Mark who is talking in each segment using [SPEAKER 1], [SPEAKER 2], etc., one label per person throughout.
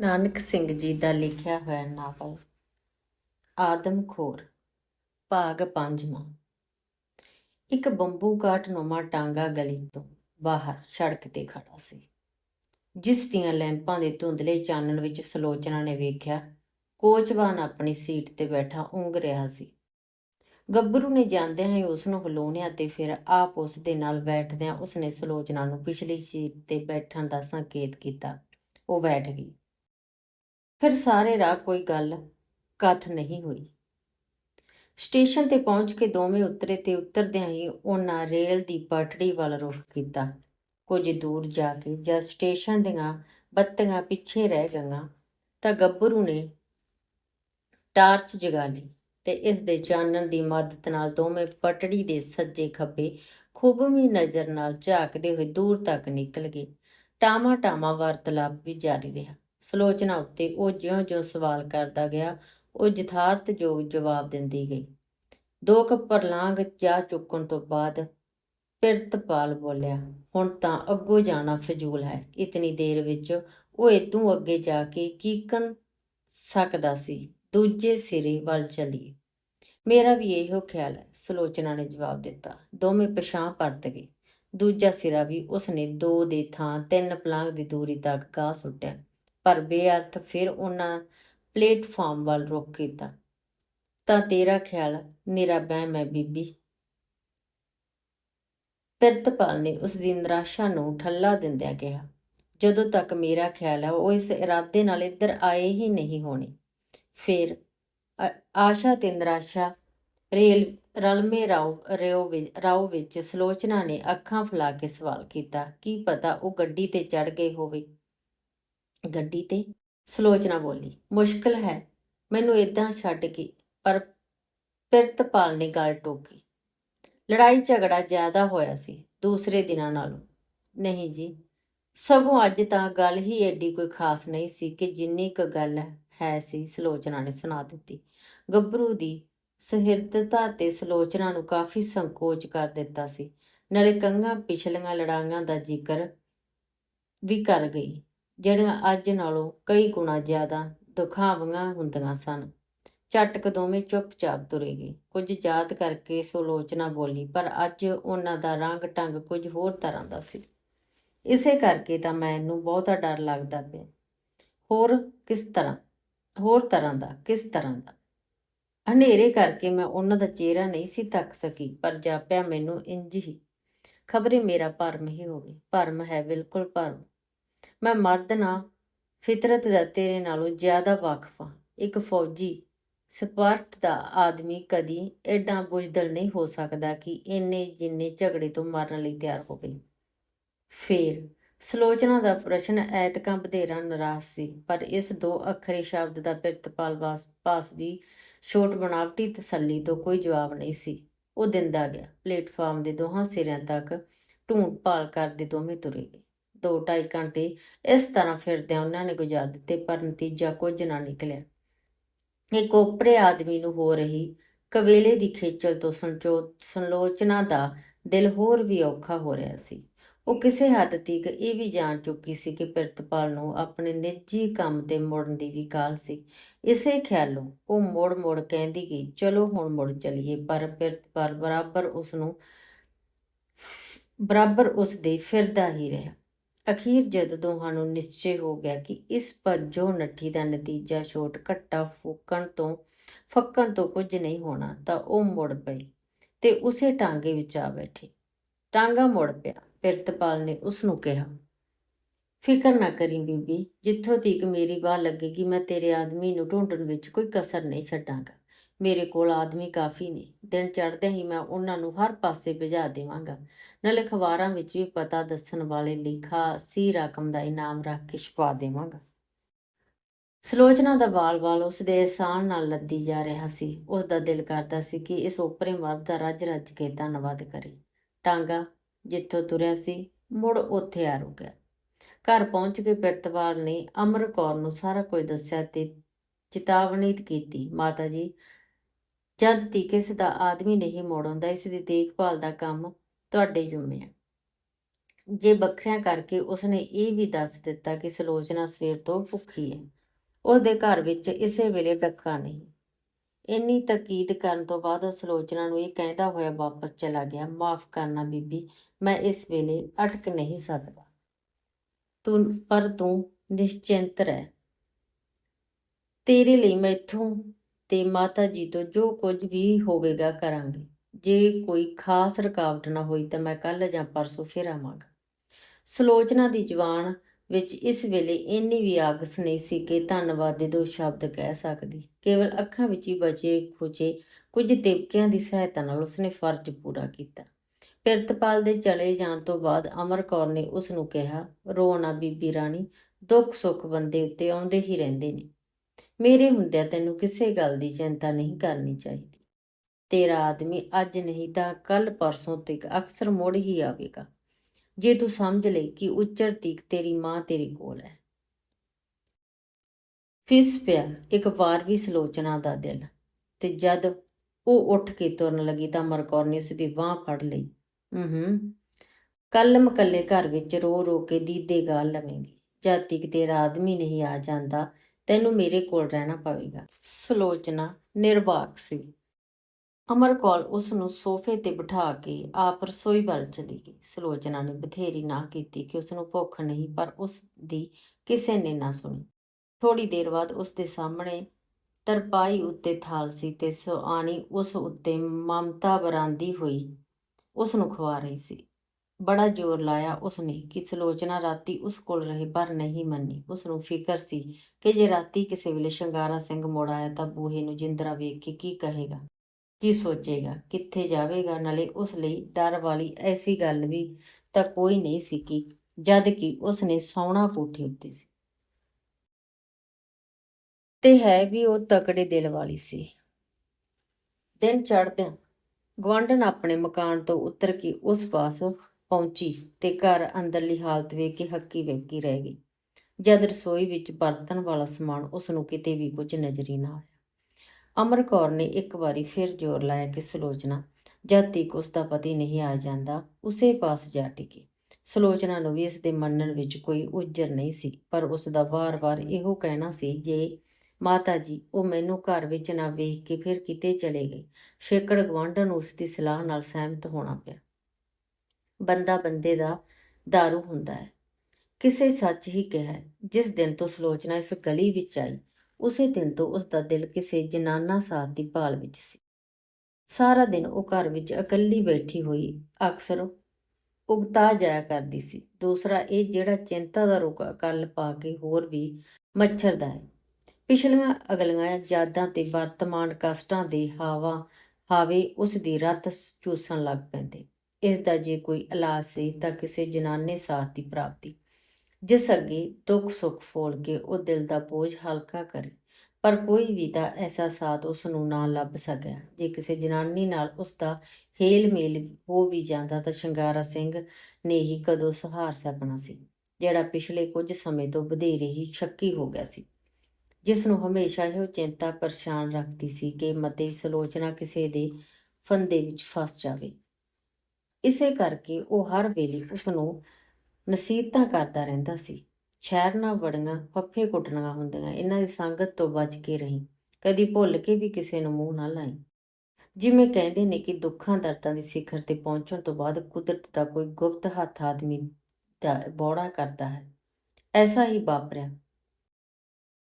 [SPEAKER 1] ਨਾਨਕ ਸਿੰਘ ਜੀ ਦਾ ਲਿਖਿਆ ਹੋਇਆ ਨਾਵਲ ਆਦਮਖੋਰ ਭਾਗ ਪੰਜਵਾਂ। ਇੱਕ ਬੰਬੂ ਕਾਟ ਨੁਮਾ ਟਾਂਗਾ ਗਲੀ ਤੋਂ ਬਾਹਰ ਸੜਕ ਤੇ ਖੜਾ ਸੀ। ਜਿਸ ਦੀਆਂ ਲੈਂਪਾਂ ਦੇ ਧੁੰਦਲੇ ਚਾਨਣ ਵਿੱਚ ਸਲੋਚਨਾ ਨੇ ਵੇਖਿਆ, ਕੋਚਵਾਨ ਆਪਣੀ ਸੀਟ ਤੇ ਬੈਠਾ ਉਂਗ ਰਿਹਾ ਸੀ। ਗੱਭਰੂ ਨੇ ਜਾਂਦਿਆਂ ਹੀ ਉਸ ਨੂੰ ਹਲੋਣਿਆ ਤੇ ਫਿਰ ਆਪ ਉਸ ਦੇ ਨਾਲ ਬੈਠਦਿਆਂ ਉਸ ਨੇ ਸਲੋਚਨਾ ਨੂੰ ਪਿਛਲੀ ਸੀਟ ਤੇ ਬੈਠਣ ਦਾ ਸੰਕੇਤ ਕੀਤਾ। ਉਹ ਬੈਠ ਗਈ। ਫਿਰ ਸਾਰੇ ਰਾਹ ਕੋਈ ਗੱਲ ਕਥ ਨਹੀਂ ਹੋਈ। ਸਟੇਸ਼ਨ ਤੇ ਪਹੁੰਚ ਕੇ ਦੋਵੇਂ ਉਤਰੇ ਤੇ ਉਤਰਦਿਆਂ ਹੀ ਉਹਨਾਂ ਰੇਲ ਦੀ ਪਟੜੀ ਵੱਲ ਰੁਖ ਕੀਤਾ। ਕੁਝ ਦੂਰ ਜਾ ਕੇ ਜਦ ਸਟੇਸ਼ਨ ਦੀਆਂ ਬੱਤੀਆਂ ਪਿੱਛੇ ਰਹਿ ਗਈਆਂ ਤਾਂ ਗੱਭਰੂ ਨੇ ਟਾਰਚ ਜਗਾ ਲਈ ਤੇ ਇਸ ਦੇ ਚਾਨਣ ਦੀ ਮਦਦ ਨਾਲ ਦੋਵੇਂ ਪਟੜੀ ਦੇ ਸੱਜੇ ਖੱਬੇ ਖੂਬਵੀਂ ਨਜ਼ਰ ਨਾਲ ਝਾਕਦੇ ਹੋਏ ਦੂਰ ਤੱਕ ਨਿਕਲ ਗਏ। ਟਾਮਾ ਟਾਮਾ ਵਾਰਤਾਲਾਪ ਵੀ ਜਾਰੀ ਰਿਹਾ। ਸਲੋਚਨਾ ਉੱਤੇ ਉਹ ਜਿਉਂ-ਜਿਉਂ ਸਵਾਲ ਕਰਦਾ ਗਿਆ, ਉਹ ਯਥਾਰਥ ਯਥਾਰਥਯੋਗ ਜਵਾਬ ਦਿੰਦੀ ਗਈ। ਦੋ ਕੱਪਰ ਲਾਂਘ ਜਾ ਚੁੱਕਣ ਤੋਂ ਬਾਅਦ ਪਿਰਤਪਾਲ ਬੋਲਿਆ, ਹੁਣ ਤਾਂ ਅੱਗੋਂ ਜਾਣਾ ਫਜ਼ੂਲ ਹੈ। ਇਤਨੀ ਦੇਰ ਵਿੱਚ ਉਹ ਇਤੋਂ ਅੱਗੇ ਜਾ ਕੇ ਕੀਕਣ ਸਕਦਾ ਸੀ? ਦੂਜੇ ਸਿਰੇ ਵੱਲ ਚਲੀਏ। ਮੇਰਾ ਵੀ ਇਹੋ ਖਿਆਲ ਹੈ, ਸਲੋਚਨਾ ਨੇ ਜਵਾਬ ਦਿੱਤਾ। ਦੋਵੇਂ ਪਛਾਂ ਪਰਤ ਗਏ। ਦੂਜਾ ਸਿਰਾ ਵੀ ਉਸਨੇ ਦੋ ਦੇ ਥਾਂ ਤਿੰਨ ਪਲਾਂਗ ਦੀ ਦੂਰੀ ਤੱਕ ਗਾਹ ਸੁੱਟਿਆ। ਪਰ ਬੇਅਰਥ ਫਿਰ ਉਹਨਾਂ ਪਲੇਟਫਾਰਮ ਵੱਲ ਰੁਕ ਕੀਤਾ। ਤਾਂ ਤੇਰਾ ਖਿਆਲ ਨਿਰਾ ਬਹਿਮ ਹੈ ਬੀਬੀ। ਪਿਰਤਪਾਲ ਨੇ ਉਸ ਦੀ ਨਿਰਾਸ਼ਾ ਨੂੰ ਠੱਲਾ ਦਿੰਦਿਆਂ ਕਿਹਾ, ਜਦੋਂ ਤੱਕ ਮੇਰਾ ਖਿਆਲ ਹੈ, ਉਹ ਇਸ ਇਰਾਦੇ ਨਾਲ ਇੱਧਰ ਆਏ ਹੀ ਨਹੀਂ ਹੋਣੇ। ਫਿਰ ਆਸ਼ਾ ਤੇ ਨਿਰਾਸ਼ਾ ਰੇਲ, ਰਲਮੇ ਰਾਓ, ਰਿਓ ਵਿੱਚ ਵਿੱਚ ਸਲੋਚਨਾ ਨੇ ਅੱਖਾਂ ਫੁਲਾ ਕੇ ਸਵਾਲ ਕੀਤਾ, ਕੀ ਪਤਾ ਉਹ ਗੱਡੀ ਤੇ ਚੜ ਗਏ ਹੋਵੇ? ਗੱਡੀ ਤੇ ਸਲੋਚਨਾ ਬੋਲੀ, ਮੁਸ਼ਕਲ ਹੈ, ਮੈਨੂੰ ਇਦਾਂ ਛੱਡ ਕੇ। ਪਰ ਪਿਰਤਪਾਲ ਨੇ ਗੱਲ ਟੋਕੀ। ਲੜਾਈ ਝਗੜਾ ਜ਼ਿਆਦਾ ਹੋਇਆ ਸੀ, ਦੂਸਰੇ ਦਿਨਾਂ ਨਾਲੋਂ। ਨਹੀਂ ਜੀ, ਸਗੋਂ ਅੱਜ ਤਾਂ ਗੱਲ ਹੀ ਐਡੀ ਕੋਈ ਖਾਸ ਨਹੀਂ ਸੀ ਕਿ ਜਿੰਨੀ ਕੁ ਗੱਲ ਹੈ ਸੀ, ਸਲੋਚਨਾ ਨੇ ਸੁਣਾ ਦਿੱਤੀ। ਗੱਭਰੂ ਦੀ ਸੁਹਿਰਦਤਾ ਤੇ ਸਲੋਚਨਾ ਨੂੰ ਕਾਫੀ ਸੰਕੋਚ ਕਰ ਦਿੱਤਾ ਸੀ। ਨਾਲੇ ਕੰਗਾ ਪਿਛਲੀਆਂ ਲੜਾਈਆਂ ਦਾ ਜ਼ਿਕਰ ਵੀ ਕਰ ਗਈ। ਜਿਹੜੀਆਂ ਅੱਜ ਨਾਲੋਂ ਕਈ ਗੁਣਾ ਜ਼ਿਆਦਾ ਦੁਖਾਵੀਆਂ ਹੁੰਦੀਆਂ ਸਨ। ਝਟਕ ਦੋਵੇਂ ਚੁੱਪਚਾਪ ਤੁਰੇ ਗਏ। ਕੁਝ ਯਾਦ ਕਰਕੇ ਸੋਲੋਚਨਾ ਬੋਲੀ, ਪਰ ਅੱਜ ਉਹਨਾਂ ਦਾ ਰੰਗ ਟੰਗ ਕੁਝ ਹੋਰ ਤਰ੍ਹਾਂ ਦਾ ਸੀ। ਇਸੇ ਕਰਕੇ ਤਾਂ ਮੈਨੂੰ ਬਹੁਤਾ ਡਰ ਲੱਗਦਾ ਪਿਆ। ਹੋਰ ਕਿਸ ਤਰ੍ਹਾਂ? ਹੋਰ ਤਰ੍ਹਾਂ ਦਾ, ਕਿਸ ਤਰ੍ਹਾਂ ਦਾ? ਹਨੇਰੇ ਕਰਕੇ ਮੈਂ ਉਹਨਾਂ ਦਾ ਚਿਹਰਾ ਨਹੀਂ ਸੀ ਤੱਕ ਸਕੀ, ਪਰ ਜਾਪਿਆ ਮੈਨੂੰ ਇੰਜ ਹੀ। ਖਬਰੇ ਮੇਰਾ ਭਰਮ ਹੀ ਹੋਵੇ ਭਰਮ ਹੈ ਬਿਲਕੁਲ ਭਰਮ। ਮੈਂ ਮਰਦ ਨਾ, ਫਿਤਰਤ ਦਾ ਤੇਰੇ ਨਾਲੋਂ ਜ਼ਿਆਦਾ ਵਾਕਫ ਹਾਂ। ਇੱਕ ਫੌਜੀ ਸਪਾਰਟ ਦਾ ਆਦਮੀ ਕਦੀ ਐਡਾ ਬੁਝਦਲ ਨਹੀਂ ਹੋ ਸਕਦਾ ਕਿ ਇੰਨੇ ਜਿੰਨੇ ਝਗੜੇ ਤੋਂ ਮਰਨ ਲਈ ਤਿਆਰ ਹੋਵੇ। ਫੇਰ ਸਲੋਚਨਾ ਦਾ ਪ੍ਰਸ਼ਨ ਐਤਕਾਂ ਬਧੇਰਾ ਨਿਰਾਸ਼ ਸੀ, ਪਰ ਇਸ ਦੋ ਅੱਖਰੀ ਸ਼ਬਦ ਦਾ ਪਿਰਤਪਾਲ ਵਾਸ, ਪਾਸ ਵੀ ਛੋਟ ਬਣਾਵਟੀ ਤਸੱਲੀ ਤੋਂ ਕੋਈ ਜਵਾਬ ਨਹੀਂ ਸੀ। ਉਹ ਦਿੰਦਾ ਗਿਆ, ਪਲੇਟਫਾਰਮ ਦੇ ਦੋਹਾਂ ਸਿਰਿਆਂ ਤੱਕ ਢੂੰਡ ਭਾਲ ਕਰਦੇ ਦੋਵੇਂ ਤੁਰੇ ਗਏ। ਦੋ ਢਾਈ ਘੰਟੇ ਇਸ ਤਰ੍ਹਾਂ ਫਿਰਦਿਆਂ ਉਹਨਾਂ ਨੇ ਗੁਜ਼ਾਰ ਦਿੱਤੇ, ਪਰ ਨਤੀਜਾ ਕੁਝ ਨਾ ਨਿਕਲਿਆ। ਇੱਕ ਓਪਰੇ ਆਦਮੀ ਨੂੰ ਹੋ ਰਹੀ ਕਵੇਲੇ ਦੀ ਖੇਚਲ ਤੋਂ ਸੰਚੋ, ਸੰਲੋਚਨਾ ਦਾ ਦਿਲ ਹੋਰ ਵੀ ਔਖਾ ਹੋ ਰਿਹਾ ਸੀ। ਉਹ ਕਿਸੇ ਹੱਦ ਤੱਕ ਇਹ ਵੀ ਜਾਣ ਚੁੱਕੀ ਸੀ ਕਿ ਪਿਰਤਪਾਲ ਨੂੰ ਆਪਣੇ ਨਿੱਜੀ ਕੰਮ ਤੇ ਮੁੜਨ ਦੀ ਵੀ ਕਾਲ ਸੀ। ਇਸੇ ਖਿਆਲੋਂ ਉਹ ਮੋੜ-ਮੋੜ ਕਹਿੰਦੀ ਗਈ ਚਲੋ ਹੁਣ ਮੁੜ ਚਲੀਏ। ਪਰ ਪਿਰਤਪਾਲ ਬਰਾਬਰ ਉਸ ਨੂੰ ਬਰਾਬਰ ਉਸ ਦੇ ਫਿਰਦਾ ਹੀ ਰਿਹਾ। ਅਖੀਰ ਜਦ ਦੋਹਾਂ ਨੂੰ ਨਿਸ਼ਚੈ ਹੋ ਗਿਆ ਕਿ ਇਸ ਭੱਜੋ ਨੱਠੀ ਦਾ ਨਤੀਜਾ ਛੋਟ ਘੱਟਾ ਫੂਕਣ ਤੋਂ, ਫੱਕਣ ਤੋਂ ਕੁਝ ਨਹੀਂ ਹੋਣਾ, ਤਾਂ ਉਹ ਮੁੜ ਪਈ ਤੇ ਉਸੇ ਟਾਂਗੇ ਵਿੱਚ ਆ ਬੈਠੀ। ਟਾਂਗਾ ਮੁੜ ਪਿਆ, ਪਿਰਤਪਾਲ ਨੇ ਉਸ ਨੂੰ ਕਿਹਾ, ਫਿਕਰ ਨਾ ਕਰੀ ਬੀਬੀ, ਜਿੱਥੋਂ ਤੀਕ ਮੇਰੀ ਬਾਹ ਲੱਗੇਗੀ, ਮੈਂ ਤੇਰੇ ਆਦਮੀ ਨੂੰ ਢੂੰਡਣ ਵਿੱਚ ਕੋਈ ਕਸਰ ਨਹੀਂ ਛੱਡਾਂਗਾ। ਮੇਰੇ ਕੋਲ ਆਦਮੀ ਕਾਫੀ ਨੇ। ਦਿਨ ਚੜ੍ਹਦੇ ਹੀ ਮੈਂ ਉਹਨਾਂ ਨੂੰ ਹਰ ਪਾਸੇ ਭਜਾ ਦੇਵਾਂਗਾ। ਨਾਲ ਅਖਬਾਰਾਂ ਵਿੱਚ ਵੀ ਪਤਾ ਦੱਸਣ ਵਾਲੇ ਲਿਖਾ ਸੀ ਰਕਮ ਦਾ ਇਨਾਮ ਰੱਖ ਕੇ ਛਪਾ ਦੇਵਾਂਗਾ। ਸਲੋਚਨਾ ਦਾ ਵਾਲ-ਵਾਲ ਉਸ ਦੇ ਅਹਿਸਾਨ ਨਾਲ ਲੱਦੀ ਜਾ ਰਿਹਾ ਸੀ। ਉਸ ਦਾ ਦਿਲ ਕਰਦਾ ਸੀ ਕਿ ਇਸ ਉਪਰੇ ਮਰਦ ਦਾ ਰੱਜ-ਰੱਜ ਕੇ ਧੰਨਵਾਦ ਕਰੇ। ਟਾਂਗਾ ਜਿੱਥੋਂ ਤੁਰਿਆ ਸੀ, ਮੁੜ ਉੱਥੇ ਆ ਰੁਕਿਆ। ਘਰ ਪਹੁੰਚ ਕੇ ਪਿਰਤਵਾਲ ਨੇ ਅਮਰ ਕੌਰ ਨੂੰ ਸਾਰਾ ਕੁਝ ਦੱਸਿਆ ਤੇ ਚੇਤਾਵਨੀ ਕੀਤੀ। ਮਾਤਾ ਜੀ ਜਦ ਤੀਕ ਇਸ ਦਾ ਆਦਮੀ ਨਹੀਂ ਮੋੜਾਉਂਦਾ, ਇਸ ਦੀ ਦੇਖਭਾਲ ਦਾ ਕੰਮ ਤੁਹਾਡੇ ਜ਼ਿੰਮੇ ਹੈ। ਜੇ ਵੱਖਰਿਆਂ ਕਰਕੇ ਉਸਨੇ ਇਹ ਵੀ ਦੱਸ ਦਿੱਤਾ ਕਿ ਸਲੋਚਨਾ ਸਵੇਰ ਤੋਂ ਭੁੱਖੀ ਹੈ ਉਹਦੇ ਘਰ ਵਿੱਚ ਇਸੇ ਵੇਲੇ ਡੱਕਾ ਨਹੀਂ। ਇੰਨੀ ਤਕੀਦ ਕਰਨ ਤੋਂ ਬਾਅਦ ਸਲੋਚਨਾ ਨੂੰ ਇਹ ਕਹਿੰਦਾ ਹੋਇਆ ਵਾਪਸ ਚਲਾ ਗਿਆ, ਮਾਫ ਕਰਨਾ ਬੀਬੀ, ਮੈਂ ਇਸ ਵੇਲੇ ਅਟਕ ਨਹੀਂ ਸਕਦਾ। ਤੂੰ, ਪਰ ਤੂੰ ਨਿਸ਼ਚਿੰਤ ਰਹਿ। ਤੇਰੇ ਲਈ ਮੈਂ ਇੱਥੋਂ ਤੇ ਮਾਤਾ ਜੀ ਤੋਂ ਜੋ ਕੁਝ ਵੀ ਹੋਵੇਗਾ ਕਰਾਂਗੇ। ਜੇ ਕੋਈ ਖਾਸ ਰੁਕਾਵਟ ਨਾ ਹੋਈ ਤਾਂ ਮੈਂ ਕੱਲ ਜਾਂ ਪਰਸੋਂ ਫਿਰ ਆਵਾਂਗਾ। ਸਲੋਚਨਾ ਦੀ ਜਵਾਨ ਵਿੱਚ ਇਸ ਵੇਲੇ ਇੰਨੀ ਵੀ ਆਗਸ ਨਹੀਂ ਸੀ ਕਿ ਧੰਨਵਾਦ ਦੇ ਦੋ ਸ਼ਬਦ ਕਹਿ ਸਕਦੀ। ਕੇਵਲ ਅੱਖਾਂ ਵਿੱਚ ਹੀ ਬਚੇ ਖੁਚੇ ਕੁਝ ਤਿਪਕਿਆਂ ਦੀ ਸਹਾਇਤਾ ਨਾਲ ਉਸਨੇ ਫਰਜ਼ ਪੂਰਾ ਕੀਤਾ। ਪਿਰਤਪਾਲ ਦੇ ਚਲੇ ਜਾਣ ਤੋਂ ਬਾਅਦ ਅਮਰ ਕੌਰ ਨੇ ਉਸ ਨੂੰ ਕਿਹਾ ਰੋ ਨਾ ਬੀਬੀ ਰਾਣੀ ਦੁੱਖ ਸੁੱਖ ਬੰਦੇ ਉੱਤੇ ਆਉਂਦੇ ਹੀ ਰਹਿੰਦੇ ਨੇ। ਮੇਰੇ ਹੁੰਦਿਆਂ ਤੈਨੂੰ ਕਿਸੇ ਗੱਲ ਦੀ ਚਿੰਤਾ ਨਹੀਂ ਕਰਨੀ ਚਾਹੀਦੀ। ਤੇਰਾ ਆਦਮੀ ਅੱਜ ਨਹੀਂ ਤਾਂ ਕੱਲ ਪਰਸੋਂ ਤੱਕ ਅਕਸਰ ਮੁੜ ਹੀ ਆਵੇਗਾ। ਜੇ ਤੂੰ ਸਮਝ ਲਈ ਕਿ ਉੱਚਰ ਤੀਕ ਤੇਰੀ ਮਾਂ ਤੇਰੇ ਕੋਲ ਹੈ। ਫਿਸ ਪਿਆ ਇੱਕ ਵਾਰ ਵੀ ਸਲੋਚਨਾ ਦਾ ਦਿਲ ਤੇ ਜਦ ਉਹ ਉੱਠ ਕੇ ਤੁਰਨ ਲੱਗੀ ਤਾਂ ਮਰਕੌਰ ਨੇ ਉਸ ਦੀ ਬਾਹ ਫੜ ਲਈ। ਹੂੰ ਕੱਲ ਮਕੱਲੇ ਘਰ ਵਿੱਚ ਰੋ ਰੋ ਕੇ ਦੀਦੇ ਗਾਲ ਲਵੇਂਗੀ। ਜਦ ਤੱਕ ਤੇਰਾ ਆਦਮੀ ਨਹੀਂ ਆ ਜਾਂਦਾ ਤੈਨੂੰ ਮੇਰੇ ਕੋਲ ਰਹਿਣਾ ਪਵੇਗਾ। ਸਲੋਚਨਾ ਨਿਰਵਾਕ ਸੀ। ਅਮਰ ਕੌਲ ਉਸ ਨੂੰ ਸੋਫੇ ਤੇ ਬਿਠਾ ਕੇ ਆਪ ਰਸੋਈ ਵੱਲ ਚਲੀ ਗਈ। ਸਲੋਚਨਾ ਨੇ ਬਥੇਰੀ ਨਾ ਕੀਤੀ ਕਿ ਉਸ ਨੂੰ ਭੁੱਖ ਨਹੀਂ, ਪਰ ਉਸ ਦੀ ਕਿਸੇ ਨੇ ਨਾ ਸੁਣੀ। ਥੋੜੀ ਦੇਰ ਬਾਅਦ ਉਸ ਦੇ ਸਾਹਮਣੇ ਤਰਪਾਈ ਉੱਤੇ ਥਾਲ ਸੀ ਤੇ ਸੁਆਣੀ ਉਸ ਉੱਤੇ ਮਮਤਾ ਬਰਾਂਦੀ ਹੋਈ ਉਸ ਨੂੰ ਖਵਾ ਰਹੀ ਸੀ। ਬੜਾ ਜ਼ੋਰ ਲਾਇਆ ਉਸਨੇ ਕਿ ਸਲੋਚਨਾ ਰਾਤੀ ਉਸ ਕੋਲ ਰਹੇ ਪਰ ਨਹੀਂ ਮੰਨੀ। ਉਸ ਨੂੰ ਫਿਕਰ ਸੀ ਕਿ ਜੇ ਰਾਤੀ ਕਿਸੇ ਵੇਲੇ ਸ਼ਿੰਗਾਰਾ ਸਿੰਘ ਮੁੜ ਆਇਆ ਤਾਂ ਬੂਹੇ ਨੂੰ ਜਿੰਦਰਾ ਵੇਖ ਕੇ ਕੀ ਕਹੇਗਾ, ਕੀ ਸੋਚੇਗਾ, ਕਿੱਥੇ ਜਾਵੇਗਾ, ਨਾਲੇ ਉਸ ਲਈ ਡਰ ਵਾਲੀ ਐਸੀ ਗੱਲ ਵੀ ਤਾਂ ਕੋਈ ਨਹੀਂ ਸੀ ਕਿ ਜਦ ਕਿ ਉਸ ਸੌਣਾ ਕੋਠੇ ਉੱਤੇ ਸੀ। ਤੇ ਹੈ ਵੀ ਉਹ ਤਕੜੇ ਦਿਲ ਵਾਲੀ ਸੀ। ਦਿਨ ਚੜ੍ਹਦਿਆਂ ਗਵਾਂਢਣ ਆਪਣੇ ਮਕਾਨ ਤੋਂ ਉਤਰ ਕੇ ਉਸ ਪਾਸ ਪਹੁੰਚੀ ਤੇ ਘਰ ਅੰਦਰਲੀ ਹਾਲਤ ਵੇਖ ਕੇ ਹੱਕੀ ਵੇਖੀ ਰਹਿ ਗਈ। ਜਦ ਰਸੋਈ ਵਿੱਚ ਬਰਤਨ ਵਾਲਾ ਸਮਾਨ ਉਸ ਨੂੰ ਕਿਤੇ ਵੀ ਕੁਝ ਨਜ਼ਰੀ ਨਾ ਆਇਆ। ਅਮਰ ਕੌਰ ਨੇ ਇੱਕ ਵਾਰੀ ਫਿਰ ਜ਼ੋਰ ਲਾਇਆ ਕਿ, ਸਲੋਚਨਾ, ਜਦ ਤੱਕ ਉਸ ਦਾ ਪਤੀ ਨਹੀਂ ਆ ਜਾਂਦਾ, ਉਸੇ ਪਾਸ ਜਾ ਟਿਕੇ। ਸਲੋਚਨਾ ਨੂੰ ਵੀ ਇਸ ਦੇ ਮੰਨਣ ਵਿੱਚ ਕੋਈ ਉਜਰ ਨਹੀਂ ਸੀ, ਪਰ ਉਸ ਦਾ ਵਾਰ-ਵਾਰ ਇਹੋ ਕਹਿਣਾ ਸੀ, ਜੇ ਮਾਤਾ ਜੀ, ਉਹ ਮੈਨੂੰ ਘਰ ਵਿੱਚ ਨਾ ਵੇਖ ਕੇ ਫਿਰ ਕਿਤੇ ਚਲੇ ਗਏ। ਸ਼ੇਕੜ ਗਵਾਂਢਣ ਉਸ ਦੀ ਸਲਾਹ ਨਾਲ ਸਹਿਮਤ ਹੋਣਾ ਪਿਆ। ਬੰਦਾ ਬੰਦੇ ਦਾ दारू ਹੁੰਦਾ ਹੈ। ਕਿਸੇ ਸੱਚ ਹੀ ਕਿਹਾ ਜਿਸ ਦਿਨ ਤੋਂ ਸਲੋਚਨਾ ਇਸ ਗਲੀ ਵਿੱਚ ਆਈ, ਉਸੇ ਦਿਨ ਤੋਂ ਉਸ ਦਾ ਦਿਲ ਕਿਸੇ ਜਨਾਨਾ ਸਾਥ ਦੀ ਭਾਲ ਵਿੱਚ ਸੀ। ਸਾਰਾ ਦਿਨ ਉਹ ਘਰ ਵਿੱਚ ਇਕੱਲੀ ਬੈਠੀ ਹੋਈ ਅਕਸਰ ਉਗਤਾ ਜਾਇਆ ਕਰਦੀ ਸੀ। ਦੂਸਰਾ ਇਹ ਜਿਹੜਾ ਚਿੰਤਾ ਦਾ ਰੋਗ ਕੱਲ ਪਾ ਕੇ ਹੋਰ ਵੀ ਮੱਛਰਦਾ ਹੈ। ਪਿਛਲੀਆਂ ਅਗਲੀਆਂ ਯਾਦਾਂ ਤੇ ਵਰਤਮਾਨ ਕਸ਼ਟਾਂ ਦੇ ਹਾਵਾ ਹਾਵੇ ਉਸ ਦੀ ਰੱਤ ਚੂਸਣ ਲੱਗ ਪੈਂਦੇ। ਇਸ ਦਾ ਜੇ ਕੋਈ ਇਲਾਜ ਸੀ ਤਾਂ ਕਿਸੇ ਜਨਾਨੇ ਸਾਥ ਦੀ ਪ੍ਰਾਪਤੀ। ਜਿਸ ਅੱਗੇ ਦੁੱਖ ਸੁੱਖ ਫੋਲ ਕੇ ਉਹ ਦਿਲ ਦਾ ਬੋਝ ਹਲਕਾ ਕਰੇ, ਪਰ ਕੋਈ ਵੀ ਤਾਂ ਐਸਾ ਸਾਥ ਉਸ ਨੂੰ ਨਾ ਲੱਭ ਸਕਿਆ ਜੇ ਕਿਸੇ ਜਨਾਨੀ ਨਾਲ ਉਸ ਦਾ ਹੇਲ ਮੇਲ ਹੋ ਵੀ ਜਾਂਦਾ ਤਾਂ ਸ਼ਿੰਗਾਰਾ ਸਿੰਘ ਨੇ ਹੀ ਕਦੋਂ ਸਹਾਰ ਸਕਣਾ ਸੀ, ਜਿਹੜਾ ਪਿਛਲੇ ਕੁਝ ਸਮੇਂ ਤੋਂ ਵਧੇਰੇ ਹੀ ਸ਼ੱਕੀ ਹੋ ਗਿਆ ਸੀ। ਜਿਸ ਨੂੰ ਹਮੇਸ਼ਾ ਇਹੋ ਚਿੰਤਾ ਪਰੇਸ਼ਾਨ ਰੱਖਦੀ ਸੀ ਕਿ ਮਤੇ ਸਲੋਚਨਾ ਕਿਸੇ ਦੇ ਫੰਦੇ ਵਿੱਚ ਫਸ ਜਾਵੇ। ਇਸੇ ਕਰਕੇ ਉਹ ਹਰ ਵੇਲੇ ਉਸ ਨੂੰ ਨਸੀਹਤਾਂ ਕਰਦਾ ਰਹਿੰਦਾ ਸੀ। ਸ਼ਹਿਰ ਨਾ ਵੜੀਆਂ, ਫੱਫੇ ਕੁੱਟਣੀਆਂ ਹੁੰਦੀਆਂ, ਇਹਨਾਂ ਦੀ ਸੰਗਤ ਤੋਂ ਬਚ ਕੇ ਰਹੀ। ਕਦੀ ਭੁੱਲ ਕੇ ਵੀ ਕਿਸੇ ਨੂੰ ਮੂੰਹ ਨਾ ਲਾਈ। ਜਿਵੇਂ ਕਹਿੰਦੇ ਨੇ ਕਿ ਦੁੱਖਾਂ ਦਰਦਾਂ ਦੀ ਸਿਖਰ ਤੇ ਪਹੁੰਚਣ ਤੋਂ ਬਾਅਦ ਕੁਦਰਤ ਦਾ ਕੋਈ ਗੁਪਤ ਹੱਥ ਆਦਮੀ ਦਾ ਬੋੜਾ ਕਰਦਾ ਹੈ। ਐਸਾ ਹੀ ਵਾਪਰਿਆ।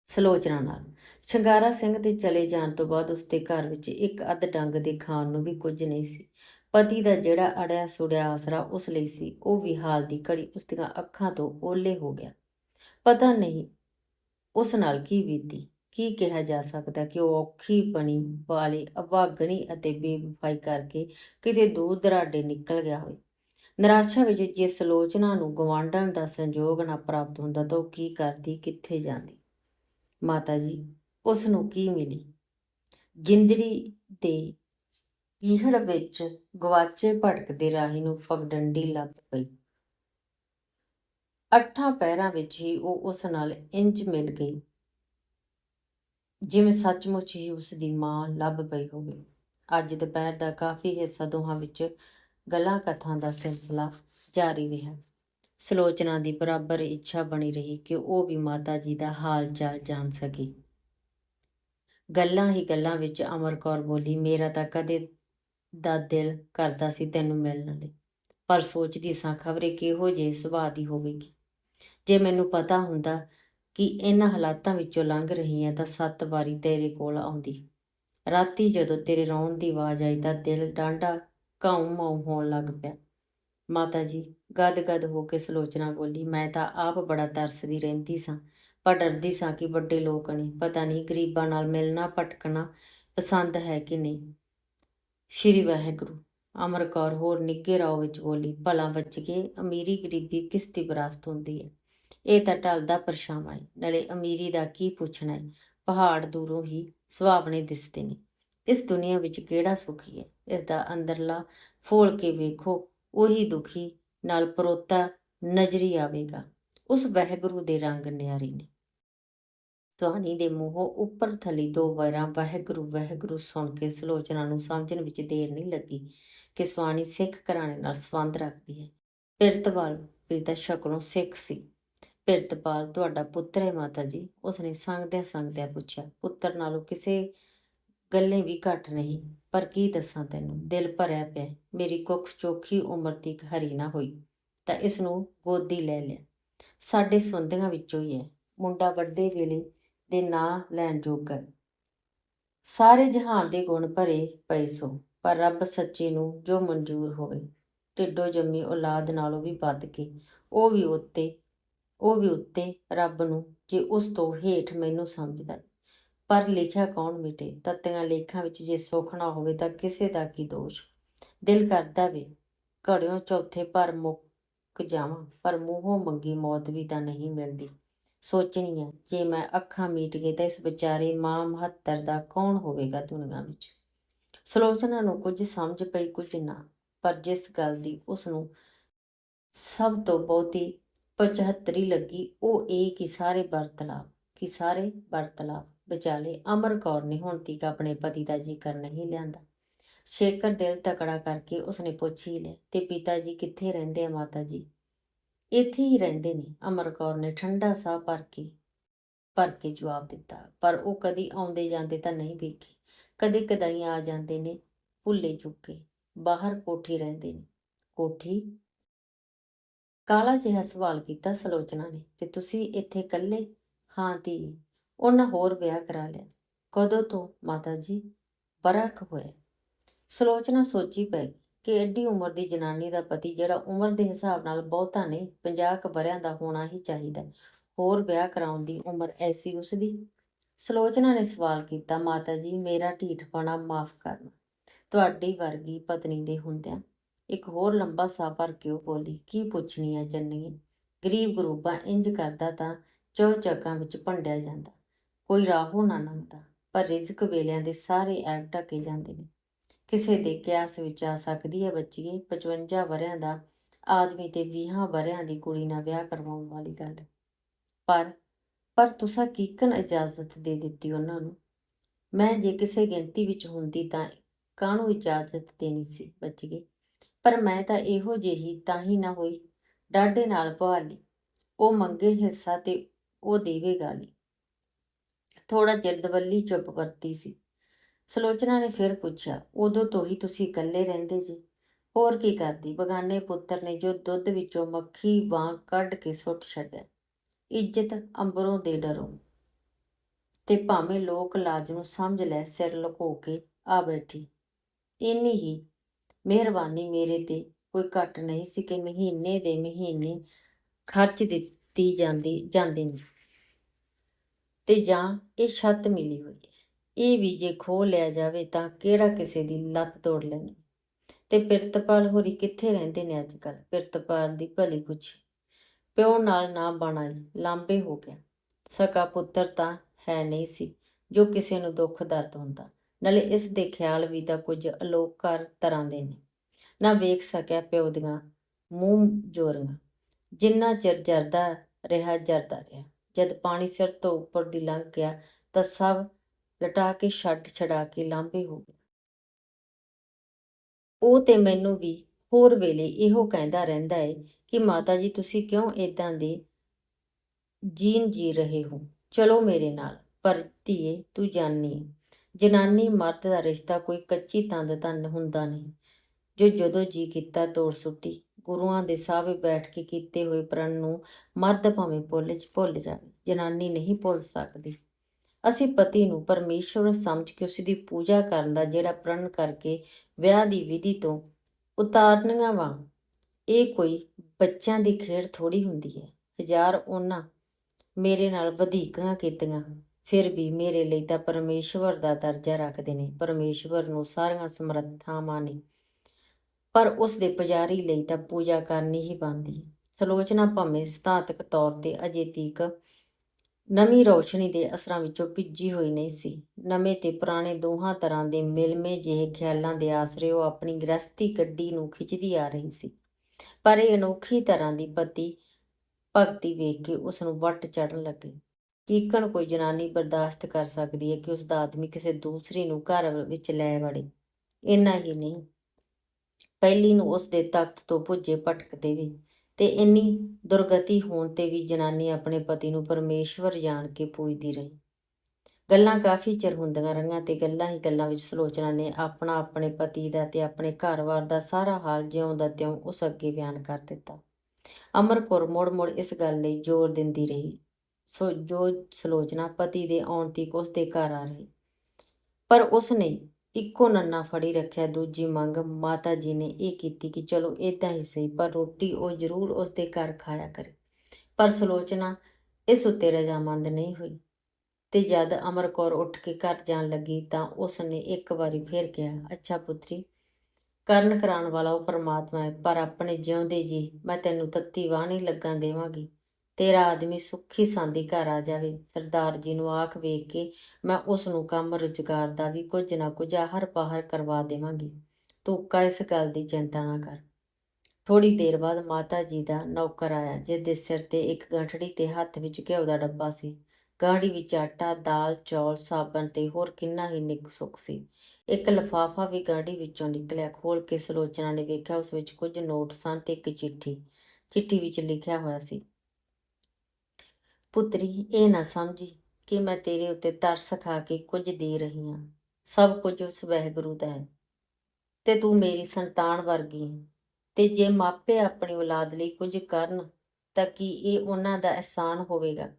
[SPEAKER 1] ਸਲੋਚਨਾ ਨਾਲ। ਸ਼ਿੰਗਾਰਾ ਸਿੰਘ ਦੇ ਚਲੇ ਜਾਣ ਤੋਂ ਬਾਅਦ ਉਸਦੇ ਘਰ ਵਿੱਚ ਇੱਕ ਅੱਧ ਡੰਗ ਦੇ ਖਾਣ ਨੂੰ ਵੀ ਕੁਝ ਨਹੀਂ ਸੀ। ਪਤੀ ਦਾ ਜਿਹੜਾ ਅੜਿਆ ਸੁੜਿਆ ਆਸਰਾ ਉਸ ਲਈ ਸੀ, ਉਹ ਵੀ ਹਾਲ ਦੀ ਘੜੀ ਉਸ ਦੀਆਂ ਅੱਖਾਂ ਤੋਂ ਓਲੇ ਹੋ ਗਿਆ। ਪਤਾ ਨਹੀਂ ਉਸ ਨਾਲ ਕੀ ਬੀਤੀ, ਕੀ ਕਿਹਾ ਜਾ ਸਕਦਾ ਕਿ ਉਹ ਔਖੀ ਬਣੀ, ਵਾਲੀ, ਅਵਾਗਣੀ ਅਤੇ ਬੇਵਫਾਈ ਕਰਕੇ ਕਿਤੇ ਦੂਰ ਦਰਾਡੇ ਨਿਕਲ ਗਿਆ ਹੋਵੇ। ਨਿਰਾਸ਼ਾ ਵਿੱਚ ਜੇ ਸਲੋਚਨਾ ਨੂੰ ਗਵਾਂਢਣ ਦਾ ਸੰਯੋਗ ਨਾ ਪ੍ਰਾਪਤ ਹੁੰਦਾ ਤਾਂ ਉਹ ਕੀ ਕਰਦੀ, ਕਿੱਥੇ ਜਾਂਦੀ? ਮਾਤਾ ਜੀ, ਉਸ ਨੂੰ ਕੀ ਮਿਲੀ? ਗਿੰਦੜੀ ਦੇ ਪੀਹੜ ਵਿੱਚ ਗਵਾਚੇ ਭਟਕਦੇ ਰਾਹੀ ਨੂੰ ਪਗਡੰਡੀ ਲੱਭ ਪਈ। ਅੱਠਾਂ ਪੈਰਾਂ ਵਿੱਚ ਹੀ ਉਹ ਉਸ ਨਾਲ ਇੰਜ ਮਿਲ ਗਈ, ਜਿਵੇਂ ਸੱਚਮੁੱਚ ਹੀ ਉਸ ਦੀ ਮਾਂ ਲੱਭ ਪਈ ਹੋਵੇ। ਅੱਜ ਦੁਪਹਿਰ ਦਾ ਕਾਫੀ ਹਿੱਸਾ ਦੋਹਾਂ ਵਿੱਚ ਗੱਲਾਂ ਕਥਾਂ ਦਾ ਸਿਲਸਿਲਾ ਜਾਰੀ ਰਿਹਾ। ਸਲੋਚਨਾ ਦੀ ਬਰਾਬਰ ਇੱਛਾ ਬਣੀ ਰਹੀ ਕਿ ਉਹ ਵੀ ਮਾਤਾ ਜੀ ਦਾ ਹਾਲ ਚਾਲ ਜਾਣ ਸਕੇ। ਗੱਲਾਂ ਹੀ ਗੱਲਾਂ ਵਿੱਚ ਅਮਰ ਕੌਰ ਬੋਲੀ, ਮੇਰਾ ਤਾਂ ਕਦੇ ਦਾ ਦਿਲ ਕਰਦਾ ਸੀ ਤੈਨੂੰ ਮਿਲਣ ਲਈ। ਪਰ ਸੋਚਦੀ ਸਾਂ ਖਬਰੇ ਕਿਹੋ ਜਿਹੇ ਸੁਭਾਅ ਦੀ ਹੋਵੇਗੀ। ਜੇ ਮੈਨੂੰ ਪਤਾ ਹੁੰਦਾ ਕਿ ਇਹਨਾਂ ਹਾਲਾਤਾਂ ਵਿੱਚੋਂ ਲੰਘ ਰਹੀ ਹਾਂ ਤਾਂ ਸੱਤ ਵਾਰੀ ਤੇਰੇ ਕੋਲ ਆਉਂਦੀ। ਰਾਤੀ ਜਦੋਂ ਤੇਰੇ ਰੌਣ ਦੀ ਆਵਾਜ਼ ਆਈ ਤਾਂ ਦਿਲ ਡਾਂਡਾ ਕਾਉ ਮਾਉ ਹੋਣ ਲੱਗ ਪਿਆ। ਮਾਤਾ ਜੀ ਗਦ-ਗਦ ਹੋ ਕੇ ਸਲੋਚਨਾ ਬੋਲੀ, ਮੈਂ ਤਾਂ ਆਪ ਬੜਾ ਤਰਸਦੀ ਰਹਿੰਦੀ ਸਾਂ, ਪਰ ਡਰਦੀ ਸਾਂ ਕਿ ਵੱਡੇ ਲੋਕ ਨੇ। ਪਤਾ ਨਹੀਂ ਗਰੀਬਾਂ ਨਾਲ ਮਿਲਣਾ, ਭਟਕਣਾ ਪਸੰਦ ਹੈ ਕਿ ਨਹੀਂ। ਸ਼੍ਰੀ ਵਾਹਿਗੁਰੂ। ਅਮਰ ਕੌਰ ਹੋਰ ਨਿੱਗੇ ਰਾਓ ਵਿੱਚ ਬੋਲੀ, ਭਲਾ ਬਚ ਕੇ ਅਮੀਰੀ ਗਰੀਬੀ ਕਿਸ ਦੀ ਵਿਰਾਸਤ ਹੁੰਦੀ ਹੈ ਇਹ ਤਾਂ ਢਲਦਾ ਪਰਛਾਵਾਂ ਹੈ ਨਾਲੇ ਅਮੀਰੀ ਦਾ ਕੀ ਪੁੱਛਣਾ ਹੈ ਪਹਾੜ ਦੂਰੋਂ ਹੀ ਸੁਹਾਵਣੇ ਦਿਸਦੇ ਨੇ। ਇਸ ਦੁਨੀਆ ਵਿੱਚ ਕਿਹੜਾ ਸੁਖੀ ਹੈ ਇਸ ਦਾ ਅੰਦਰਲਾ ਫੋਲ ਕੇ ਵੇਖੋ, ਉਹੀ ਦੁਖੀ ਨਾਲ ਪਰੋਤਾ ਨਜ਼ਰੀ ਆਵੇਗਾ। ਉਸ ਵਹਿਗੁਰੂ ਦੇ ਰੰਗ ਨਿਆਰੇ ਨੇ। ਸੁਹਾਣੀ ਦੇ ਮੂੰਹੋਂ ਉੱਪਰ ਥਲੀ ਦੋ ਵਾਰਾਂ ਵਾਹਿਗੁਰੂ ਵਾਹਿਗੁਰੂ ਸੁਣ ਕੇ ਸਲੋਚਨਾ ਨੂੰ ਸਮਝਣ ਵਿੱਚ ਦੇਰ ਨਹੀਂ ਲੱਗੀ ਕਿ ਸੁਹਾਣੀ ਸਿੱਖ ਘਰਾਣੇ ਨਾਲ ਸੰਬੰਧ ਰੱਖਦੀ ਹੈ। ਪਿਰਤਵਾਲ ਪਿਤਾ ਸ਼ਕਲੋਂ ਸਿੱਖ ਸੀ। ਪਿਰਤਪਾਲ ਤੁਹਾਡਾ ਪੁੱਤਰ ਹੈ ਮਾਤਾ ਜੀ। ਉਸਨੇ ਸੰਗਦਿਆਂ ਸੰਗਦਿਆਂ ਪੁੱਛਿਆ, ਪੁੱਤਰ ਨਾਲੋਂ ਕਿਸੇ ਗੱਲੇ ਵੀ ਘੱਟ ਨਹੀਂ, ਪਰ ਕੀ ਦੱਸਾਂ ਤੈਨੂੰ? ਦਿਲ ਭਰਿਆ ਪਿਆ। ਮੇਰੀ ਕੁੱਖ ਚੋਖੀ ਉਮਰ ਦੀ ਹਰੀ ਨਾ ਹੋਈ, ਤਾਂ ਇਸ ਨੂੰ ਗੋਦੀ ਲੈ ਲਿਆ। ਸਾਡੇ ਸੰਬੰਧੀਆਂ ਵਿੱਚੋਂ ਹੀ ਹੈ। ਮੁੰਡਾ ਵੱਡੇ ਵੇਲੇ ਦੇ ਨਾਂ ਲੈਣ ਜੋਗਾ ਹੈ। ਸਾਰੇ ਜਹਾਨ ਦੇ ਗੁਣ ਭਰੇ ਪਏ ਸੋ, ਪਰ ਰੱਬ ਸੱਚੇ ਨੂੰ ਜੋ ਮਨਜ਼ੂਰ ਹੋਵੇ, ਢਿੱਡੋ ਜੰਮੀ ਔਲਾਦ ਨਾਲੋਂ ਵੀ ਵੱਧ ਕੇ, ਉਹ ਵੀ ਉੱਤੇ, ਉਹ ਵੀ ਉੱਤੇ ਰੱਬ ਨੂੰ, ਜੇ ਉਸ ਤੋਂ ਹੇਠ ਮੈਨੂੰ ਸਮਝਦਾ ਪਰ ਲਿਖਿਆ ਕੌਣ ਮਿਟੇ? ਤਤਿਆਂ ਲੇਖਾਂ ਵਿੱਚ ਜੇ ਸੁੱਖ ਨਾ ਹੋਵੇ ਤਾਂ ਕਿਸੇ ਦਾ ਕੀ ਦੋਸ਼? ਦਿਲ ਕਰਦਾ ਵੇ, ਘੜਿਓ ਚੌਥੇ ਪਰ ਮੁੱਕ ਜਾਵਾਂ, ਪਰ ਮੂੰਹੋਂ ਮੰਗੀ ਮੌਤ ਵੀ ਤਾਂ ਨਹੀਂ ਮਿਲਦੀ। ਸੋਚਣੀ ਹੈ ਜੇ ਮੈਂ ਅੱਖਾਂ ਮੀਟ ਗਈ ਤਾਂ ਇਸ ਵਿਚਾਰੇ ਮਾਂ ਮਹੱਤਰ ਦਾ ਕੌਣ ਹੋਵੇਗਾ ਦੁਨੀਆ ਵਿੱਚ? ਸਲੋਚਨਾ ਨੂੰ ਕੁਝ ਸਮਝ ਪਈ, ਕੁਝ ਨਾ, ਪਰ ਜਿਸ ਗੱਲ ਦੀ ਉਸ ਨੂੰ ਸਭ ਤੋਂ ਬਹੁਤੀ ਪਚਹੱਤਰੀ ਲੱਗੀ, ਉਹ ਇਹ ਕਿ ਸਾਰੇ ਵਰਤਲਾਪ ਕਿ ਸਾਰੇ ਵਰਤਲਾਪ ਵਿਚਾਲੇ ਅਮਰ ਕੌਰ ਨੇ ਹੁਣ ਤੀਕ ਆਪਣੇ ਪਤੀ ਦਾ ਜ਼ਿਕਰ ਨਹੀਂ ਲਿਆਂਦਾ। ਸ਼ੇਖਰ ਦਿਲ ਤਕੜਾ ਕਰਕੇ ਉਸਨੇ ਪੁੱਛ ਹੀ ਲਿਆ, ਤੇ ਪਿਤਾ ਜੀ ਕਿੱਥੇ ਰਹਿੰਦੇ ਆ ਮਾਤਾ ਜੀ? ਇੱਥੇ ਹੀ ਰਹਿੰਦੇ ਨੇ। ਅਮਰ ਕੌਰ ਨੇ ਠੰਡਾ ਸਾਹ ਭਰ ਕੇ ਭਰ ਕੇ ਜਵਾਬ ਦਿੱਤਾ, ਪਰ ਉਹ ਕਦੀ ਆਉਂਦੇ ਜਾਂਦੇ ਤਾਂ ਨਹੀਂ ਵੇਖੇ। ਕਦੇ ਕਦਾਈ ਆ ਜਾਂਦੇ ਨੇ ਭੁੱਲੇ ਚੁੱਕੇ, ਬਾਹਰ ਕੋਠੀ ਰਹਿੰਦੇ ਨੇ। ਕੋਠੀ? ਕਾਲਾ ਜਿਹਾ ਸਵਾਲ ਕੀਤਾ ਸਲੋਚਨਾ ਨੇ, ਤੇ ਤੁਸੀਂ ਇੱਥੇ ਇਕੱਲੇ? ਹਾਂ ਧੀ, ਉਹਨਾਂ ਹੋਰ ਵਿਆਹ ਕਰਾ ਲਿਆ। ਕਦੋਂ ਤੋਂ, ਮਾਤਾ ਜੀ? ਬਰਕ ਹੋਇਆ। ਸਲੋਚਨਾ ਸੋਚੀ ਪਈ ਕਿ ਐਡੀ ਉਮਰ ਦੀ ਜਨਾਨੀ ਦਾ ਪਤੀ ਜਿਹੜਾ ਉਮਰ ਦੇ ਹਿਸਾਬ ਨਾਲ ਬਹੁਤਾ ਨਹੀਂ 50 ਕੁ ਵਰਿਆਂ ਦਾ ਹੋਣਾ ਹੀ ਚਾਹੀਦਾ ਹੋਰ ਵਿਆਹ ਕਰਾਉਣ ਦੀ ਉਮਰ ਐਸੀ ਉਸ ਦੀ ਸਲੋਚਨਾ ਨੇ ਸਵਾਲ ਕੀਤਾ, ਮਾਤਾ ਜੀ, ਮੇਰਾ ਢੀਠਪਣਾ ਮਾਫ ਕਰਨਾ ਤੁਹਾਡੀ ਵਰਗੀ ਪਤਨੀ ਦੇ ਹੁੰਦਿਆਂ ਇੱਕ ਹੋਰ ਲੰਬਾ ਸਾਹ ਭਰ ਕੇ ਉਹ ਬੋਲੀ? ਕੀ ਪੁੱਛਣੀ ਹੈ ਚੰਨੀਏ ਗਰੀਬ ਗਰੂਬਾਂ ਇੰਜ ਕਰਦਾ ਤਾਂ ਚੌ ਚੱਕਾਂ ਵਿੱਚ ਭੰਡਿਆ ਜਾਂਦਾ। ਕੋਈ ਰਾਹੋਂ ਨਾ ਲੰਘਦਾ, ਪਰ ਰਿਜ਼ਕ ਵੇਲਿਆਂ ਦੇ ਸਾਰੇ ਐਬ ਢੱਕੇ ਜਾਂਦੇ ਨੇ। ਕਿਸੇ ਦੇ ਕਿਆਸ ਵਿੱਚ ਆ ਸਕਦੀ ਹੈ ਬੱਚੀਏ 55 ਵਰਿਆਂ ਦਾ ਆਦਮੀ ਤੇ 20 ਵਰਿਆਂ ਦੀ ਕੁੜੀ ਨਾਲ ਵਿਆਹ ਕਰਵਾਉਣ ਵਾਲੀ ਗੱਲ। ਪਰ ਪਰ ਤੁਸੀਂ ਕੀਕਨ ਇਜਾਜ਼ਤ ਦੇ ਦਿੱਤੀ ਉਹਨਾਂ ਨੂੰ? ਮੈਂ ਜੇ ਕਿਸੇ ਗਿਣਤੀ ਵਿੱਚ ਹੁੰਦੀ ਤਾਂ ਕਾਹਨੂੰ ਇਜਾਜ਼ਤ ਦੇਣੀ ਸੀ ਬੱਚੀਏ ਪਰ ਮੈਂ ਤਾਂ ਇਹੋ ਜਿਹੀ ਤਾਂ ਹੀ ਨਾ ਹੋਈ। ਡਾਢੇ ਨਾਲ ਭਾਲੀ ਉਹ ਮੰਗੇ ਹਿੱਸਾ ਤੇ ਉਹ ਦੇਵੇਗਾ ਲਈ ਥੋੜਾ ਚਿਰ ਦਵੱਲੀ ਚੁੱਪ ਵਰਤੀ ਸੀ। ਸਲੋਚਨਾ ਨੇ ਫਿਰ ਪੁੱਛਿਆ, ਉਦੋਂ ਤੋਂ ਹੀ ਤੁਸੀਂ ਇਕੱਲੇ ਰਹਿੰਦੇ ਜੀ? ਹੋਰ ਕੀ ਕਰਦੀ? ਬਗਾਨੇ ਪੁੱਤਰ ਨੇ ਜੋ ਦੁੱਧ ਵਿੱਚੋਂ ਮੱਖੀ, ਵਾਂ ਕੱਢ ਕੇ ਸੁੱਟ ਛੱਡਿਆ। ਇੱਜ਼ਤ ਅੰਬਰੋਂ ਦੇ ਡਰੋਂ। ਤੇ ਭਾਵੇਂ ਲੋਕ ਲਾਜ ਨੂੰ ਸਮਝ ਲੈ ਸਿਰ ਲੁਕੋ ਕੇ ਆ ਬੈਠੀ। ਇੰਨੀ ਹੀ ਮਿਹਰਬਾਨੀ ਮੇਰੇ ਤੇ ਕੋਈ ਘੱਟ ਨਹੀਂ ਸੀ ਕਿ ਮਹੀਨੇ ਦੇ ਮਹੀਨੇ ਖਰਚ ਦਿੱਤੀ ਜਾਂਦੀ, ਜਾਂਦੇ ਨੇ ਤੇ ਜਾਂ ਇਹ ਛੱਤ ਮਿਲੀ ਹੋਈ ਹੈ। ਇਹ ਵੀ ਜੇ ਖੋ ਲਿਆ ਜਾਵੇ ਤਾਂ ਕਿਹੜਾ ਕਿਸੇ ਦੀ ਲੱਤ ਤੋੜ ਲੈਣੀ ਤੇ ਪਿਰਤਪਾਲ ਹੋਰੀ ਕਿੱਥੇ ਰਹਿੰਦੇ ਨੇ ਅੱਜ ਕੱਲ ਪਿਰਤਪਾਲ ਦੀ ਭਲੀ ਪੁੱਛੀ। ਪਿਓ ਨਾਲ ਨਾ ਬਣਾਈ ਲਾਂਬੇ ਹੋ ਗਿਆ। ਸਕਾ ਪੁੱਤਰ ਤਾਂ ਹੈ ਨਹੀਂ ਸੀ ਜੋ ਕਿਸੇ ਨੂੰ ਦੁੱਖ ਦਰਦ ਹੁੰਦਾ। ਨਾਲੇ ਇਸ ਦੇ ਖਿਆਲ ਵੀ ਤਾਂ ਕੁਝ ਅਲੋਕਾਰ ਤਰ੍ਹਾਂ ਦੇ ਨੇ। ਨਾ ਵੇਖ ਸਕਿਆ ਪਿਓ ਦੀਆਂ ਮੂੰਹ ਜੋਰੀਆਂ। ਜਿੰਨਾ ਚਿਰ ਜਰਦਾ ਰਿਹਾ ਜਰਦਾ ਰਿਹਾ। ਜਦ ਪਾਣੀ ਸਿਰ ਤੋਂ ਉੱਪਰ ਦੀ ਲੰਘ ਗਿਆ ਤਾਂ ਸਭ ਲਟਾ ਕੇ ਛੱਡ ਛਡਾ ਕੇ ਲਾਂਭੇ ਹੋ ਗਏ। ਉਹ ਤੇ ਮੈਨੂੰ ਵੀ ਹੋਰ ਵੇਲੇ ਇਹੋ ਕਹਿੰਦਾ ਰਹਿੰਦਾ ਏ ਕਿ ਮਾਤਾ ਜੀ, ਤੁਸੀਂ ਕਿਉਂ ਇਦਾਂ ਦੇ ਜੀਨ ਜੀ ਰਹੇ ਹੋ? ਚਲੋ ਮੇਰੇ ਨਾਲ, ਪਰ ਧੀਏ, ਤੂੰ ਜਾਣੀ ਜਨਾਨੀ ਮਰਦ ਦਾ ਰਿਸ਼ਤਾ ਕੋਈ ਕੱਚੀ ਤੰਦ ਤਾਂ ਹੁੰਦਾ ਨਹੀਂ। ਜੋ ਜਦੋਂ ਜੀ ਕੀਤਾ ਤੋੜ ਸੁੱਟੀ, ਗੁਰੂਆਂ ਦੇ ਸਾਹਵੇ ਬੈਠ ਕੇ ਕੀਤੇ ਹੋਏ ਪ੍ਰਣ ਨੂੰ ਮਰਦ ਭਾਵੇਂ ਭੁੱਲ ਭੁੱਲ ਜਾਵੇ, ਜਨਾਨੀ ਨਹੀਂ ਭੁੱਲ ਸਕਦੀ। ਅਸੀਂ ਪਤੀ ਨੂੰ ਪਰਮੇਸ਼ਵਰ ਸਮਝ ਕੇ ਉਸ ਦੀ ਪੂਜਾ ਕਰਨ ਦਾ ਜਿਹੜਾ ਪ੍ਰਣ ਕਰਕੇ ਵਿਆਹ ਦੀ ਵਿਧੀ ਤੋਂ ਉਤਾਰਨੀਆਂ ਵਾਂ। ਇਹ ਕੋਈ ਬੱਚਿਆਂ ਦੀ ਖੇਡ ਥੋੜੀ ਹੁੰਦੀ ਹੈ। ਹਜ਼ਾਰ ਉਹਨਾਂ ਮੇਰੇ ਨਾਲ ਵਧੀਕਾਂ ਕੀਤੀਆਂ ਫਿਰ ਵੀ ਮੇਰੇ ਲਈ ਤਾਂ ਪਰਮੇਸ਼ਵਰ ਦਾ ਦਰਜਾ ਰੱਖਦੇ ਨੇ। ਪਰਮੇਸ਼ਵਰ ਨੂੰ ਸਾਰੀਆਂ ਸਮਰੱਥਾਵਾਂ ਨੇ। ਪਰ ਉਸ ਦੇ ਪੁਜਾਰੀ ਲਈ ਤਾਂ ਪੂਜਾ ਕਰਨੀ ਹੀ ਬਣਦੀ ਹੈ। ਸਲੋਚਨਾ ਭਾਵੇਂ ਸਤਾਤਕ ਤੌਰ ਤੇ ਅਜੇ ਤੀਕ ਨਵੀਂ ਰੋਸ਼ਨੀ ਦੇ ਅਸਰਾਂ ਵਿੱਚੋਂ ਭਿੱਜੀ ਹੋਈ ਨਹੀਂ ਸੀ। ਨਵੇਂ ਤੇ ਪੁਰਾਣੇ ਦੋਹਾਂ ਤਰ੍ਹਾਂ ਦੇ ਮਿਲਮੇ ਜਿਹੇ ਖਿਆਲਾਂ ਦੇ ਆਸਰੇ ਉਹ ਆਪਣੀ ਗ੍ਰਸਤੀ ਗੱਡੀ ਨੂੰ ਖਿੱਚਦੀ ਆ ਰਹੀ ਸੀ। ਪਰ ਇਹ ਅਨੋਖੀ ਤਰ੍ਹਾਂ ਦੀ ਪਤੀ, ਭਗਤੀ ਵੇਖ ਕੇ ਉਸ ਨੂੰ ਵੱਟ ਚੜਨ ਲੱਗੇ। ਕੀਕਣ ਕੋਈ ਜਨਾਨੀ ਬਰਦਾਸ਼ਤ ਕਰ ਸਕਦੀ ਹੈ ਕਿ ਉਸ ਦਾ ਆਦਮੀ ਕਿਸੇ ਦੂਸਰੀ ਨੂੰ ਘਰ ਵਿੱਚ ਲੈ ਵੜੇ? ਇੰਨਾ ਹੀ ਨਹੀਂ। ਪਹਿਲੀ ਨੂੰ ਉਸ ਦੇ ਤਖਤ ਤੋਂ ਪੁੱਜੇ ਭਟਕਦੇ ਵੀ ਤੇ ਇੰਨੀ ਦੁਰਗਤੀ ਹੋਣ ਤੇ ਵੀ ਜਨਾਨੀ ਆਪਣੇ ਪਤੀ ਨੂੰ ਪਰਮੇਸ਼ਵਰ ਜਾਣ ਕੇ ਪੂਜਦੀ ਰਹੀ। ਗੱਲਾਂ ਕਾਫੀ ਚਿਰ ਹੁੰਦੀਆਂ ਰਹੀਆਂ ਤੇ ਗੱਲਾਂ ਹੀ ਗੱਲਾਂ ਵਿੱਚ ਸਲੋਚਨਾ ਨੇ ਆਪਣਾ ਆਪਣੇ ਪਤੀ ਦਾ ਤੇ ਆਪਣੇ ਘਰ-ਬਾਰ ਦਾ ਸਾਰਾ ਹਾਲ ਜਿਉਂ ਦਾ ਤਿਉਂ ਉਸ ਅੱਗੇ ਬਿਆਨ ਕਰ ਦਿੱਤਾ। ਅਮਰ ਕੌਰ ਮੁੜ-ਮੁੜ ਇਸ ਗੱਲ ਲਈ ਜ਼ੋਰ ਦਿੰਦੀ ਰਹੀ। ਸੋ ਜੋ ਸਲੋਚਨਾ ਪਤੀ ਦੇ ਆਉਣ ਤੀਕ ਉਸ ਦੇ ਘਰ ਆ ਰਹੀ। ਪਰ ਉਸ ਨੇ ਇੱਕੋ ਨੰਨਾ ਫੜੀ ਰੱਖਿਆ, ਦੂਜੀ ਮੰਗ ਮਾਤਾ ਜੀ ਨੇ ਇਹ ਕੀਤੀ ਕਿ ਚਲੋ ਇਦਾਂ ਹੀ ਸਹੀ, ਪਰ ਰੋਟੀ ਉਹ ਜ਼ਰੂਰ ਉਸ ਦੇ ਘਰ ਖਾਇਆ ਕਰੇ। ਪਰ ਸਲੋਚਨਾ ਇਸ ਉੱਤੇ ਰਜਾਮੰਦ ਨਹੀਂ ਹੋਈ ਤੇ ਜਦ ਅਮਰ ਕੌਰ ਉੱਠ ਕੇ ਘਰ ਜਾਣ ਲੱਗੀ ਤਾਂ ਉਸ ਨੇ ਇੱਕ ਵਾਰੀ ਫੇਰ ਕਿਹਾ, ਅੱਛਾ ਪੁੱਤਰੀ, ਕਰਨ ਕਰਾਉਣ ਵਾਲਾ ਉਹ ਪਰਮਾਤਮਾ ਹੈ, ਪਰ ਆਪਣੇ ਜਿਉਂਦੇ ਜੀ ਮੈਂ ਤੈਨੂੰ ਤੱਤੀ ਵਾਹ ਨਹੀਂ ਲੱਗਣ ਦੇਵਾਂਗੀ। ਤੇਰਾ ਆਦਮੀ ਸੁੱਖੀ ਸਾਂਦੀ ਘਰ ਆ ਜਾਵੇ। ਸਰਦਾਰ ਜੀ ਨੂੰ ਆਖ ਵੇਖ ਕੇ ਮੈਂ ਉਸ ਨੂੰ ਕੰਮ ਰੁਜ਼ਗਾਰ ਦਾ ਵੀ ਕੁਝ ਨਾ ਕੁਝ ਆਹਰ ਬਾਹਰ ਕਰਵਾ ਦੇਵਾਂਗੀ। ਤੂੰ ਕਾ ਇਸ ਗੱਲ ਦੀ ਚਿੰਤਾ ਨਾ ਕਰ। ਥੋੜੀ ਦੇਰ ਬਾਅਦ ਮਾਤਾ ਜੀ ਦਾ ਨੌਕਰ ਆਇਆ ਜਿਸ ਦੇ ਸਿਰ ਤੇ ਇੱਕ ਗੰਠੜੀ ਤੇ ਹੱਥ ਵਿੱਚ ਘਿਓ ਦਾ ਡੱਬਾ ਸੀ। ਗਾੜੀ ਵਿੱਚ ਆਟਾ, ਦਾਲ, ਚੌਲ, ਸਾਬਣ ਤੇ ਹੋਰ ਕਿੰਨਾ ਹੀ ਨਿੱਕ ਸੁੱਕ ਸੀ। ਇੱਕ ਲਫਾਫਾ ਵੀ ਗਾੜੀ ਵਿੱਚੋਂ ਨਿਕਲਿਆ। ਖੋਲ ਕੇ ਸਲੋਚਨਾ ਨੇ ਵੇਖਿਆ, ਉਸ ਵਿੱਚ ਕੁਝ ਨੋਟ ਸਨ ਤੇ ਇੱਕ ਚਿੱਠੀ। ਚਿੱਠੀ ਵਿੱਚ ਲਿਖਿਆ ਹੋਇਆ ਸੀ ਪੁੱਤਰੀ, ਇਹ ਨਾ ਸਮਝੀ ਕਿ ਮੈਂ ਤੇਰੇ ਉੱਤੇ ਤਰਸ ਖਾ ਕੇ ਕੁਝ ਦੇ ਰਹੀ ਹਾਂ। ਸਭ ਕੁਝ ਉਸ ਵਹਿਗੁਰੂ ਦਾ ਹੈ ਤੇ ਤੂੰ ਮੇਰੀ ਸੰਤਾਨ ਵਰਗੀ ਹੈ। ਤੇ ਜੇ ਮਾਪੇ ਆਪਣੀ ਔਲਾਦ ਲਈ ਕੁਝ ਕਰਨ, ਤਾਂ ਕੀ ਇਹ ਉਹਨਾਂ ਦਾ ਅਹਿਸਾਨ ਹੋਵੇਗਾ?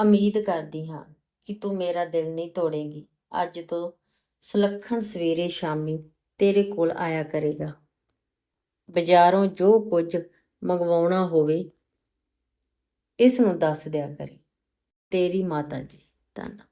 [SPEAKER 1] ਉਮੀਦ ਕਰਦੀ ਹਾਂ ਕਿ ਤੂੰ ਮੇਰਾ ਦਿਲ ਨਹੀਂ ਤੋੜੇਂਗੀ। ਅੱਜ ਤੋਂ ਸੁਲੱਖਣ ਸਵੇਰੇ ਸ਼ਾਮੀ ਤੇਰੇ ਕੋਲ ਆਇਆ ਕਰੇਗਾ। ਬਾਜ਼ਾਰੋਂ ਜੋ ਕੁਝ ਮੰਗਵਾਉਣਾ ਹੋਵੇ ਇਸ ਨੂੰ ਦੱਸ ਦਿਆ ਕਰੇ। ਤੇਰੀ ਮਾਤਾ ਜੀ ਧੰਨਵਾਦ